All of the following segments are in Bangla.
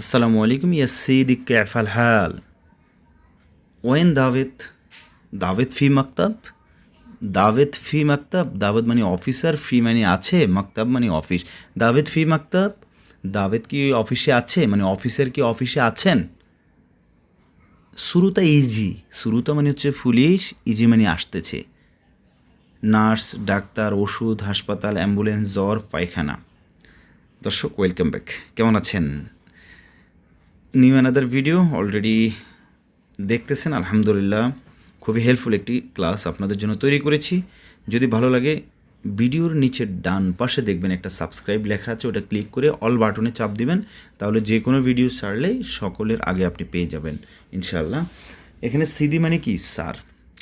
আসসালামু আলাইকুম, ইয়া সিদি ক্যাফাল হাল। ওয়েন দাভেদ দাভেদ ফি মাকতাব? দাভেদ ফি মাকতাব দাভেদ মানে অফিসার, ফি মানে আছে, মাকতাব মানে অফিস। দাভেদ ফি মাকতাব দাভেদ কি অফিসে আছে মানে অফিসের কি অফিসে আছেন? শুরুতে ইজি শুরুতা মানে হচ্ছে পুলিশ ইজি মানে আসতেছে। নার্স, ডাক্তার, ওষুধ, হাসপাতাল, অ্যাম্বুলেন্স, জ্বর, পায়খানা। দর্শক, ওয়েলকাম ব্যাক। কেমন আছেন? নিউ অ্যানাদার ভিডিও অলরেডি দেখতেছেন, আলহামদুলিল্লাহ। খুবই হেল্পফুল একটি ক্লাস আপনাদের জন্য তৈরি করেছি। যদি ভালো লাগে ভিডিওর নিচের ডান পাশে দেখবেন একটা সাবস্ক্রাইব লেখা আছে, ওটা ক্লিক করে অল বাটনে চাপ দিবেন। তাহলে যে কোনো ভিডিও সারলেই সকলের আগে আপনি পেয়ে যাবেন ইনশাল্লাহ এখানে সিদি মানে কি? স্যার।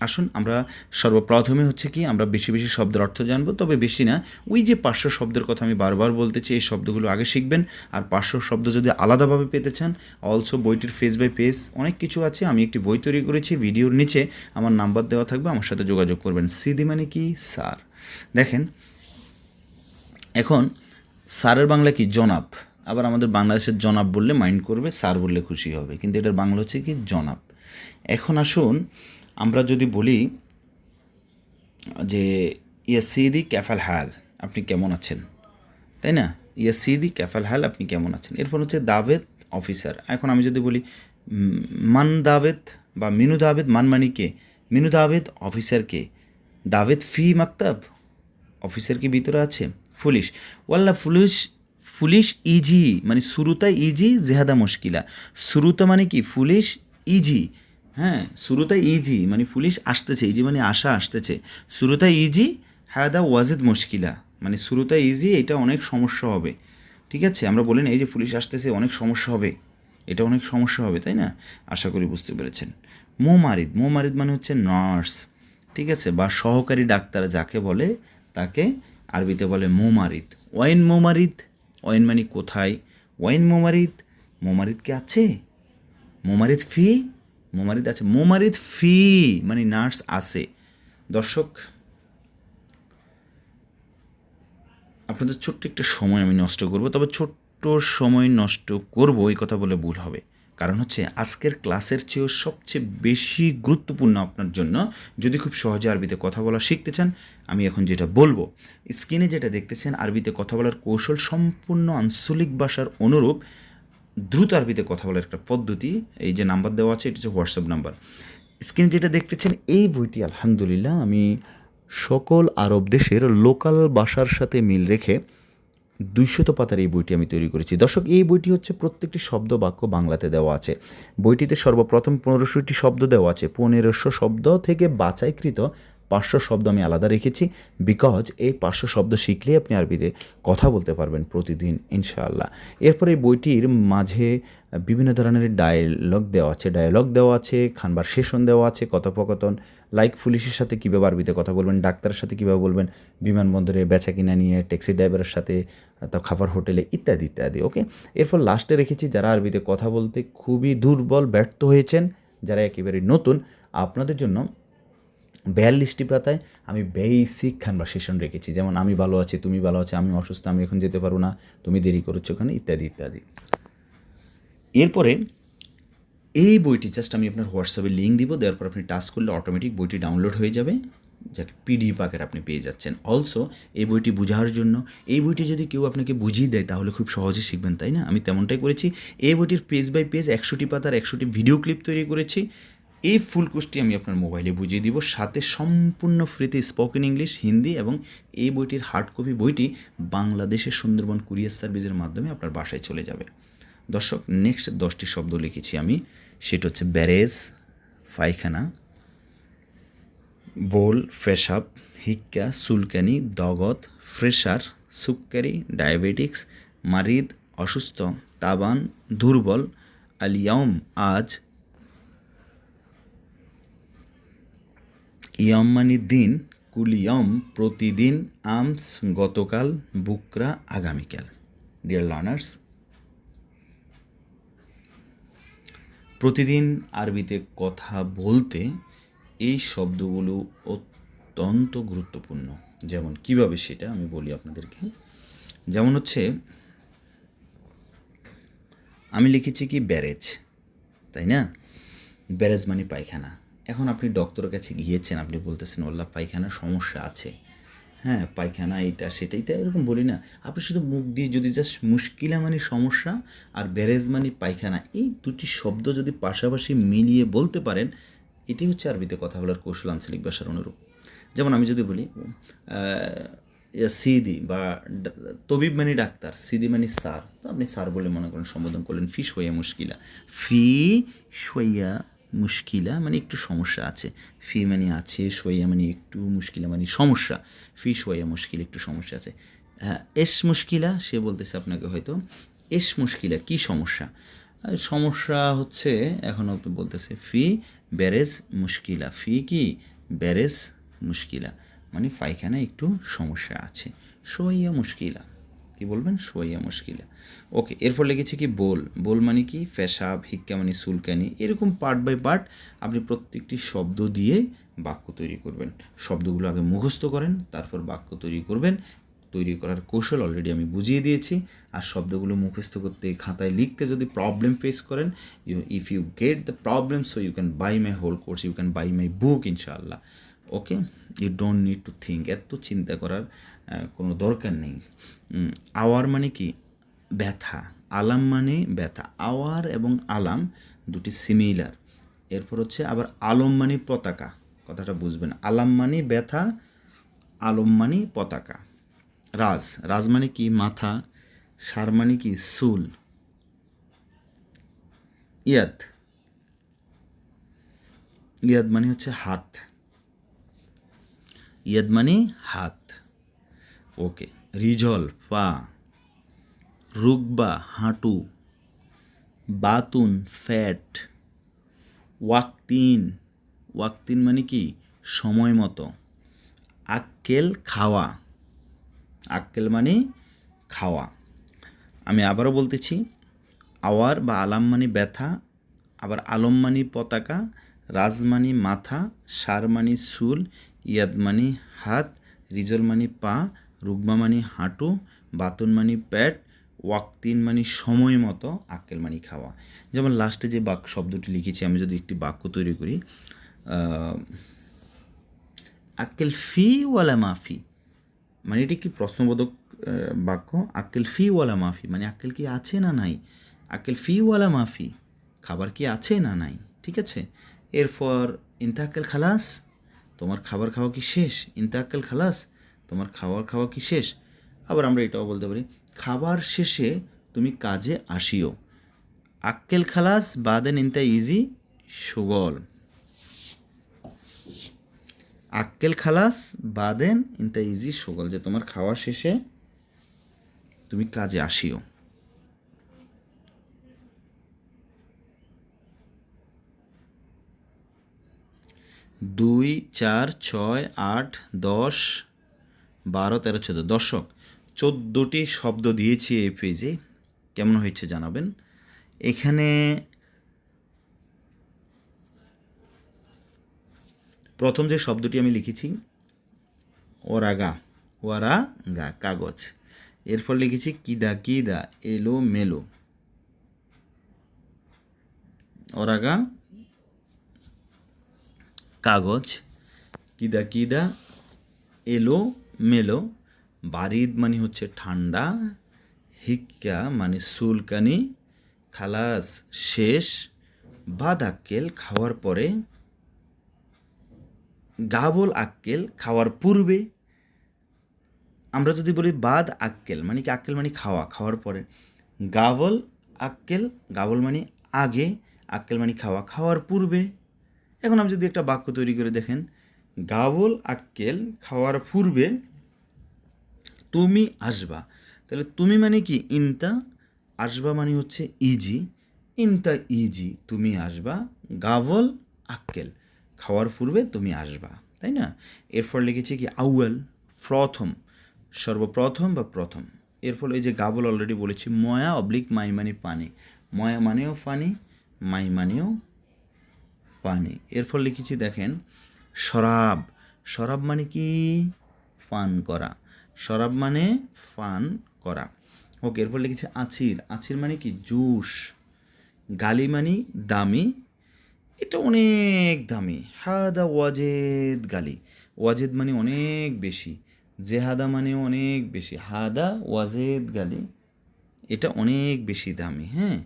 আসুন, আমরা সর্বপ্রথমে হচ্ছে কি, আমরা বেশি বেশি শব্দের অর্থ জানব। তবে বেশি না, ওই যে পার্শ্ব শব্দের কথা আমি বারবার বলতেছি, এই শব্দগুলো আগে শিখবেন। আর পার্শ্ব শব্দ যদি আলাদাভাবে পেতে চান অলসো বইটির ফেস বাই পেজ অনেক কিছু আছে, আমি একটি বই তৈরি করেছি, ভিডিওর নিচে আমার নাম্বার দেওয়া থাকবে, আমার সাথে যোগাযোগ করবেন। সিদি মানে কি? স্যার। দেখেন, এখন স্যারের বাংলা কি? জনাব। আবার আমাদের বাংলাদেশের জনাব বললে মাইন্ড করবে, স্যার বললে খুশি হবে। কিন্তু এটার বাংলা হচ্ছে কি? জনাব। এখন আসুন আমরা যদি বলি যে, ইয়া সিদি ক্যাফাল হাল, আপনি কেমন আছেন? তাই না? ইয়া সিদি ক্যাফাল হাল, আপনি কেমন আছেন? এরপর হচ্ছে দাবেদ অফিসার। এখন আমি যদি বলি মান দাবেদ বা মিনু দাবেদ, মান মানি কে? মিনু দাবেদ অফিসার কে? দাবেদ ফি মাকতাব অফিসার কি ভিতরে আছে? পুলিশ ওয়াল্লা পুলিশ পুলিশ ইজি মানে শুরুটা ইজি, জেহাদা মুশকিলা। শুরুটা মানে কি? Police easy. হ্যাঁ শুরুটা ইজি মানে পুলিশ আসতেছে ইজি মানে আশা আসতেছে। শুরুটা ইজি, হায়দা ওয়াজিদ মুশকিলা। মানে শুরুটা ইজি, এটা অনেক সমস্যা হবে। ঠিক আছে? আমরা বলি না, এই যে পুলিশ আসতেছে, অনেক সমস্যা হবে। এটা অনেক সমস্যা হবে, তাই না? আশা করি বুঝতে পেরেছেন। মোমারিদ মোমারিদ মানে হচ্ছে নার্স। ঠিক আছে? বা সহকারী ডাক্তার যাকে বলে, তাকে আরবিতে বলে মোমারিদ। ওয়াইন মোমারিদ, ওয়াইন মানে কোথায়? ওয়াইন মোমারিদ মোমারিদ কে আছে? মোমারিদ ফি? মোমারিদ আছে। মোমারিদ ফি মানে নার্স আছে। দর্শক, আপনাদের ছোট্ট একটা সময় আমি নষ্ট করব, তবে ছোট্ট সময় নষ্ট করব, এই কথা বলে ভুল হবে। কারণ হচ্ছে, আজকের ক্লাসের চেয়েও সবচেয়ে বেশি গুরুত্বপূর্ণ আপনার জন্য যদি খুব সহজে আরবিতে কথা বলা শিখতে চান, আমি এখন যেটা বলব, স্ক্রিনে যেটা দেখতেছেন আরবিতে কথা বলার কৌশল সম্পূর্ণ আঞ্চলিক ভাষার অনুরূপ। দ্রুত আরবিতে কথা বলার একটা পদ্ধতি, এই যে নাম্বার দেওয়া আছে, এটা হচ্ছে হোয়াটসঅ্যাপ নাম্বার। স্ক্রিনে যেটা দেখতেছেন, এই বইটি, আলহামদুলিল্লাহ, আমি সকল আরব দেশের লোকাল ভাষার সাথে মিল রেখে দুইশত পাতার এই বইটি আমি তৈরি করেছি। দর্শক, এই বইটি হচ্ছে প্রত্যেকটি শব্দ বাক্য বাংলাতে দেওয়া আছে। বইটিতে সর্বপ্রথম পনেরোশোটি শব্দ দেওয়া আছে। পনেরোশো শব্দ থেকে বাছাইকৃত পাঁচশো শব্দ আমি আলাদা রেখেছি বিকজ এই পাঁচশো শব্দ শিখলেই আপনি আরবিতে কথা বলতে পারবেন প্রতিদিন, ইনশাআল্লাহ। এরপর এই বইটির মাঝে বিভিন্ন ধরনের ডায়লগ দেওয়া আছে ডায়লগ দেওয়া আছে খানবার সেশন দেওয়া আছে, কথোপকথন লাইক পুলিশের সাথে কীভাবে আরবিতে কথা বলবেন, ডাক্তারের সাথে কীভাবে বলবেন, বিমানবন্দরে বেচা কিনা নিয়ে ট্যাক্সি ড্রাইভারের সাথে তার খাবার হোটেলে, ইত্যাদি ইত্যাদি ওকে এরপর লাস্টে রেখেছি যারা আরবিতে কথা বলতে খুবই দুর্বল, ব্যর্থ হয়েছেন, যারা একেবারে নতুন, আপনাদের জন্য বিয়াল্লিশটি পাতায় আমি বেসিক কনভারসেশন রেখেছি। যেমন, আমি ভালো আছি, তুমি ভালো আছো, আমি অসুস্থ, আমি এখন যেতে পারব না, তুমি দেরি করেছ ওখানে, ইত্যাদি ইত্যাদি। এরপরে এই বইটি জাস্ট আমি আপনার হোয়াটসঅ্যাপে লিঙ্ক দিব, দেওয়ার পর আপনি টাচ করলে অটোমেটিক বইটি ডাউনলোড হয়ে যাবে। যাকে পিডিএফ আকারে আপনি পেয়ে যাচ্ছেন। অলসো এই বইটি বোঝার জন্য, এই বইটি যদি কেউ আপনাকে বুঝিয়ে দেয়, তাহলে খুব সহজে শিখবেন, তাই না? আমি তেমনটাই করেছি। এই বইটির পেজ বাই পেজ একশোটি পাতার একশোটি ভিডিও ক্লিপ তৈরি করেছি। এই ফুল কোর্সটি আমি আপনার মোবাইলে বুঝিয়ে দিব। সাথে সম্পূর্ণ ফ্রিতে স্পোকেন ইংলিশ হিন্দি এবং এই বইটির হার্ড কপি বইটি বাংলাদেশের সুন্দরবন কুরিয়ার সার্ভিসের মাধ্যমে আপনার বাসায় চলে যাবে। দর্শক নেক্সট দশটি শব্দ লিখেছি আমি। সেটা হচ্ছে ব্যারেজ, পায়খানা, বোল, ফ্রেশআপ, হিক্কা, চুলকানি দগত ফ্রেশার সুক্কারি ডায়াবেটিক্স, মারিদ, অসুস্থ, তাবান, দুর্বল আলিয়াম আজ ইয়ম মানে দিন কুলিয়ম প্রতিদিন, আমস গতকাল, বুকরা আগামীকাল। ডিয়ার লার্নার্স প্রতিদিন আরবিতে কথা বলতে এই শব্দগুলো অত্যন্ত গুরুত্বপূর্ণ। যেমন কীভাবে সেটা আমি বলি আপনাদেরকে। যেমন হচ্ছে, আমি লিখেছি কি ব্যারেজ, তাই না? ব্যারেজ মানে পায়খানা। এখন আপনি ডক্টরের কাছে গিয়েছেন, আপনি বলতেছেন ওল্লা পায়খানার সমস্যা আছে। হ্যাঁ পায়খানা এটা, সেটাই তাই এরকম বলি না। আপনি শুধু মুখ দিয়ে যদি জাস্ট মুশকিলা মানে সমস্যা আর ব্যারেজ মানে পায়খানা, এই দুটি শব্দ যদি পাশাপাশি মিলিয়ে বলতে পারেন, এটি হচ্ছে আরবিতে কথা বলার কৌশল আঞ্চলিক ভাষার অনুরূপ। যেমন আমি যদি বলি সিদি বা তবিব মানে ডাক্তার, সিদি মানে স্যার তো আপনি সার বলে মনে করেন, সম্বোধন করলেন ফি সইয়া মুশকিলা। ফি সইয়া মুশকিলা মানে একটু সমস্যা আছে। ফি মানে আছে সইয়া মানে একটু মুশকিলা মানে সমস্যা। ফি সইয়া মুশকিল একটু সমস্যা আছে। হ্যাঁ এস মুশকিলা, সে বলতেছে আপনাকে হয়তো। এস মুশকিলা, কি সমস্যা? সমস্যা হচ্ছে, এখন বলতেছে, ফি, ব্যারেজ মুশকিলা। ফি কি? ব্যারেজ মুশকিলা। মানে পায়খানা একটু সমস্যা আছে। সোয়াইয়া মুশকিলা। কি বলবেন? সোয়াইয়া মুশকিলা। ওকে, এরপর লিখেছি কি? বোল। বোল মানে কি? ফেসাব, হিক্কা মানে সুলকানি। এরকম পার্ট বাই পার্ট আপনি প্রত্যেকটি শব্দ দিয়ে বাক্য তৈরি করবেন। শব্দগুলো আগে মুখস্থ করেন, তারপর বাক্য তৈরি করবেন। তৈরি করার কৌশল অলরেডি আমি বুঝিয়ে দিয়েছি। আর শব্দগুলো মুখস্থ করতে খাতায় লিখতে যদি প্রবলেম ফেস করেন you if you get the problem so you can buy my whole course you can buy my book ইনশাআল্লাহ। Okay you don't need to think এত চিন্তা করার কোনো দরকার নেই। আওয়ার মানে কি? ব্যথা। আলাম মানে ব্যথা। আওয়ার এবং আলাম দুটি সিমিলার এরপর হচ্ছে আবার আলম মানে পতাকা। কথাটা বুঝবেন। আলাম মানে ব্যথা, আলম মানে পতাকা। রাজ। রাজ মানে কি? মাথা। সার মানে কি? সুল ইয়াদ। ইয়াদ মানে হচ্ছে হাত। ইয়াদ মানে হাত। ওকে রিজল পা। রুকবা, হাঁটু। বাতুন, ফ্যাট। ওয়াক্তিন ওয়াক্তিন মানে কি? সময় মতো। আক্কেল, খাওয়া। আক্কেল মানে খাওয়া। আমি আবারও বলতেছি, আওয়ার বা আলাম মানে ব্যথা, আবার আলম মানে পতাকা রাজ মানে মাথা সার মানে চুল ইয়াদ মানে হাত রিজল মানে পা রুগমা মানে হাঁটু বাতুন মানে পেট ওয়াক্তিন মানে সময় মতো আক্কেল মানি খাওয়া। যেমন লাস্টে যে বাক শব্দটি লিখেছি, আমি যদি একটি বাক্য তৈরি করি আক্কেল ফি ওয়ালা মাফি। মানে এটি একটি প্রশ্নবোধক বাক্য? আক্কেল ফি ওয়ালা মাফি। মানে আক্কেল কি আছে না নাই? আক্কেল ফি ওয়ালা মাফি। খাবার কি আছে না নাই? ঠিক আছে? এরপর ইন্তাক্কেল খালাস, তোমার খাবার খাওয়া কি শেষ? ইন্তাক্কেল খালাস, তোমার খাবার খাওয়া কি শেষ? আবার আমরা এটাও বলতে পারি, খাবার শেষে তুমি কাজে আসিও। আক্কেল খালাস বাদেন ইন্তা ইজি, সুগল। আক্কেল খালাস বাদেন ইনতা ইজি, সুগল, যে তোমার খাওয়া শেষে তুমি কাজে আসিও। দুই, চার, ছয়, আট, দশ, বারো, তেরো, চোদ্দ। দর্শক, চোদ্দোটি শব্দ দিয়েছি এই পেজে। কেমন হয়েছে জানাবেন? এখানে প্রথম যে শব্দটি আমি লিখেছি, ওরাগা ওয়ারা গা কাগজ এরপর লিখেছি, কিদা কিদা, এলো, মেলো। ওরাগা কাগজ, কিদা কিদা, এলো মেলো, বারিদ মানে হচ্ছে ঠান্ডা, হিক্কা মানে সুলকানি, খালাস শেষ বাদ আক্কেল খাওয়ার পরে, গাবল আক্কেল খাওয়ার পূর্বে, আমরা যদি বলি বাদ আক্কেল মানে কি আক্কেল মানে খাওয়া, খাওয়ার পরে, গাবল আক্কেল, গাবল মানে আগে, আক্কেল মানে খাওয়া, খাওয়ার পূর্বে এখন আমি যদি একটা বাক্য তৈরি করে দেখেন, গাবল আক্কেল খাওয়ার পূর্বে তুমি আসবা। তাহলে তুমি মানে কি? ইনতা, আসবা মানে হচ্ছে ইজি। ইনতা ইজি, তুমি আসবা। গাবল আক্কেল খাওয়ার পূর্বে তুমি আসবা, তাই না? এরপর লিখেছি কি? আউয়াল, প্রথম, সর্বপ্রথম বা প্রথম। এরপর এই যে গাবল অলরেডি বলেছি, ময়া অবলিক মাই মানে পানি। ময়া মানেও পানি মাই মানেও পানি। এরপর লিখেছি দেখেন? শরাব। শরাব মানে কি? পান করা। শরাব মানে পান করা। ওকে এরপর লিখেছি আচির। আচির মানে কি? জুস। গালি মানে দামি। এটা অনেক দামি। হাদা ওয়াজেদ গালি। ওয়াজেদ মানে অনেক বেশি। জেহাদা মানে অনেক বেশি। হাদা ওয়াজেদ গালি। এটা অনেক বেশি দামি হ্যাঁ?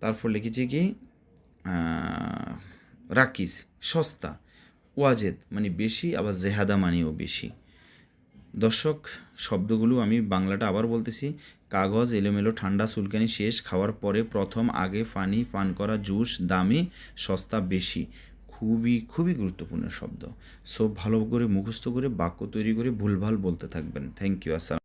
তারপর লিখেছি কি রাকিস সস্তা, ওয়াজেদ মানে বেশি, আবার জেহাদা মানেও বেশি। দর্শক, শব্দগুলো আমি বাংলাটা আবার বলতেছি। কাগজ, এলোমেলো, ঠান্ডা সুলকানি শেষ, খাওয়ার পরে প্রথম, আগে পানি পান করা, জুস, দামি, সস্তা, বেশি। খুবই খুবই গুরুত্বপূর্ণ শব্দ। সব ভালো করে, মুখস্থ করে, বাক্য তৈরি করে, ভুলভাল বলতে থাকবেন। থ্যাংক ইউ আসসালাম